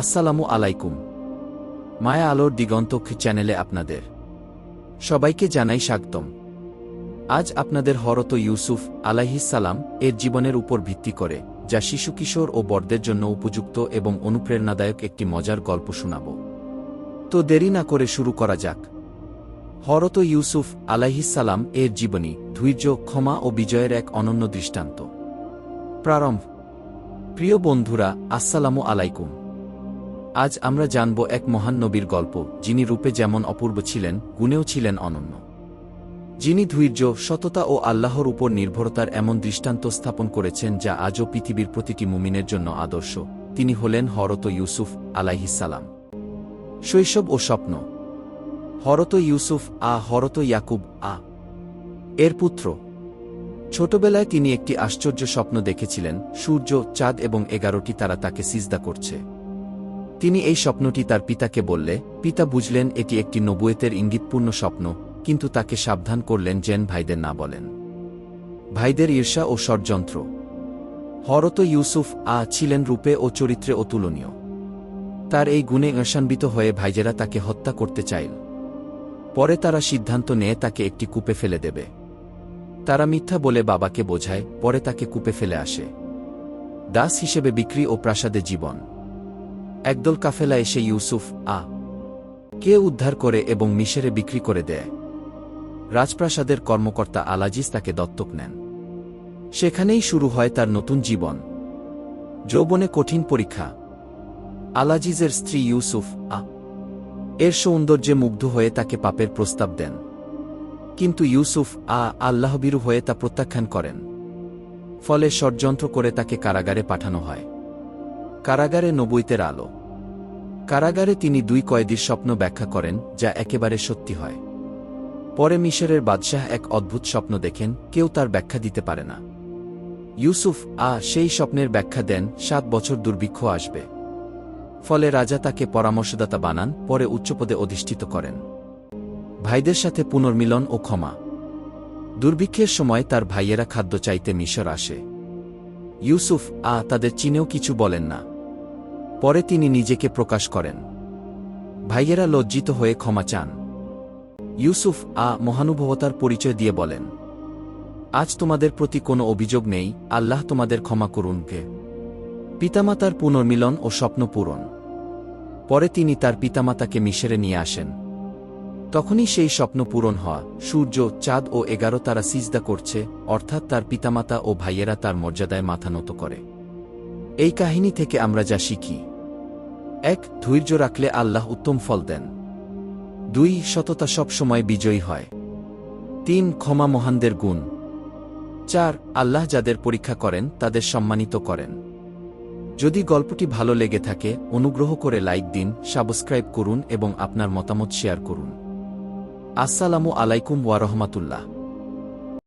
আসসালামু আলাইকুম। মায়া আলোর দিগন্ত চ্যানেলে আপনাদের সবাইকে জানাই স্বাগতম। আজ আপনাদের হরত ইউসুফ আলাইহিসালাম এর জীবনের উপর ভিত্তি করে, যা শিশু কিশোর ও বড়দের জন্য উপযুক্ত এবং অনুপ্রেরণাদায়ক একটি মজার গল্প শোনাব। তো দেরি না করে শুরু করা যাক। হরত ইউসুফ আলাইহিসালাম এর জীবনী ধৈর্য, ক্ষমা ও বিজয়ের এক অনন্য দৃষ্টান্ত। প্রারম্ভ। প্রিয় বন্ধুরা, আসসালামু আলাইকুম। আজ আমরা জানব এক মহান নবীর গল্প, যিনি রূপে যেমন অপূর্ব ছিলেন, গুণেও ছিলেন অনন্য। যিনি ধৈর্য, সততা ও আল্লাহর উপর নির্ভরতার এমন দৃষ্টান্ত স্থাপন করেছেন যা আজও পৃথিবীর প্রতিটি মুমিনের জন্য আদর্শ। তিনি হলেন হরত ইউসুফ আলাইহিসালাম শৈশব ও স্বপ্ন। হরত ইউসুফ আ, হরত ইয়াকুব আ। এর পুত্র। ছোটবেলায় তিনি একটি আশ্চর্য স্বপ্ন দেখেছিলেন, সূর্য, চাঁদ এবং এগারোটি তারা তাকে সিজদা করছে। তিনি এই স্বপ্নটি তার পিতাকে বললে, পিতা বুঝলেন এটি একটি নবুয়েতের ইঙ্গিতপূর্ণ স্বপ্ন, কিন্তু তাকে সাবধান করলেন জেন ভাইদের না বলেন। ভাইদের ঈর্ষা ও ষড়যন্ত্র। হরত ইউসুফ আ ছিলেন রূপে ও চরিত্রে অতুলনীয়। তার এই গুণে ঈর্ষান্বিত হয়ে ভাইজেরা তাকে হত্যা করতে চাইল। পরে তারা সিদ্ধান্ত নিয়ে তাকে একটি কূপে ফেলে দেবে। তারা মিথ্যা বলে বাবাকে বোঝায়, পরে তাকে কূপে ফেলে আসে। দাস হিসেবে বিক্রি ও প্রাসাদে জীবন। একদল কাফেলা এসে ইউসুফ, আ, কে উদ্ধার করে এবং মিশরে বিক্রি করে দেয়। রাজপ্রাসাদের কর্মকর্তা আলাজিজ তাকে দত্তক নেন। সেখানেই শুরু হয় তার নতুন জীবন। যৌবনে কঠিন পরীক্ষা। আলাজিজের স্ত্রী ইউসুফ, আ, এর সৌন্দর্যে মুগ্ধ হয়ে তাকে পাপের প্রস্তাব দেন। কিন্তু ইউসুফ, আ আল্লাহবিরু হয়ে তা প্রত্যাখ্যান করেন। ফলে ষড়যন্ত্র করে তাকে কারাগারে পাঠানো হয়। কারাগারে নবৈতের আলো। কারাগারে তিনি দুই কয়েদির স্বপ্ন ব্যাখ্যা করেন, যা একেবারে সত্যি হয়। পরে মিশরের বাদশাহ এক অদ্ভুত স্বপ্ন দেখেন, কেউ তার ব্যাখ্যা দিতে পারে না। ইউসুফ, আ, সেই স্বপ্নের ব্যাখ্যা দেন, সাত বছর দুর্ভিক্ষ আসবে। ফলে রাজা তাকে পরামর্শদাতা বানান, পরে উচ্চপদে অধিষ্ঠিত করেন। ভাইদের সাথে পুনর্মিলন ও ক্ষমা। দুর্ভিক্ষের সময় তার ভাইয়েরা খাদ্য চাইতে মিশর আসে। ইউসুফ, আ, তাদের চিনেও কিছু বলেন না। পরে তিনি নিজেকে প্রকাশ করেন। ভাইয়েরা লজ্জিত হয়ে ক্ষমা চান। ইউসুফ আ মহানুভবতার পরিচয় দিয়ে বলেন, আজ তোমাদের প্রতি কোনো অভিযোগ নেই, আল্লাহ তোমাদের ক্ষমা করুন কে পিতামাতার পুনর্মিলন ও স্বপ্ন পূরণ। পরে তিনি তার পিতামাতাকে মিশরে নিয়ে আসেন। তখনই সেই স্বপ্ন পূরণ হওয়া, সূর্য, চাঁদ ও এগারো তারা সিজদা করছে, অর্থাৎ তার পিতামাতা ও ভাইয়েরা তার মর্যাদায় মাথা নত করে। এই কাহিনী থেকে আমরা যা শিখি এক, ধৈর্য রাখলে আল্লাহ উত্তম ফল দেন। দুই, সততা সবসময় বিজয়ী হয়। তিন, ক্ষমা মহানদের গুণ। চার, আল্লাহ যাদের পরীক্ষা করেন, তাদের সম্মানিত করেন। যদি গল্পটি ভালো লেগে থাকে, অনুগ্রহ করে লাইক দিন, সাবস্ক্রাইব করুন এবং আপনার মতামত শেয়ার করুন। আসসালামু আলাইকুম ওয়ারহমাতুল্লাহ